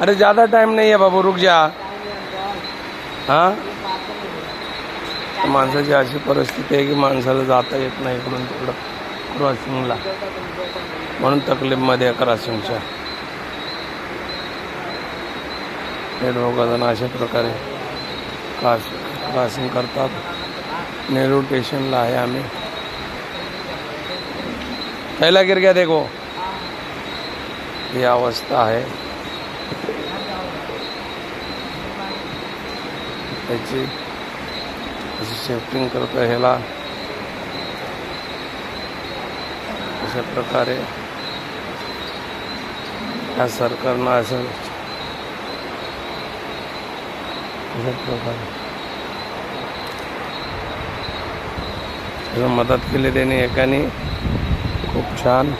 अरे ज़्यादा टाइम नहीं है बाबू रुक जा। हां? माणसाची अशी परिस्थिती आहे की माणसाला जाता येत नाही इकडून तिकडं क्रॉसिंगला. म्हणून तकलीफमध्ये क्रॉसिंगच्या. हे दोघंजण अशा प्रकारे क्रॉस क्रॉसिंग करतात. नेहरू स्टेशनला आहे आम्ही. पहिला गिर गया देखो. ही अवस्था आहे. त्याची अशी ह्याला. अशा प्रकारे ह्या सरकारनं असं अशा प्रकारे मदत केली छान.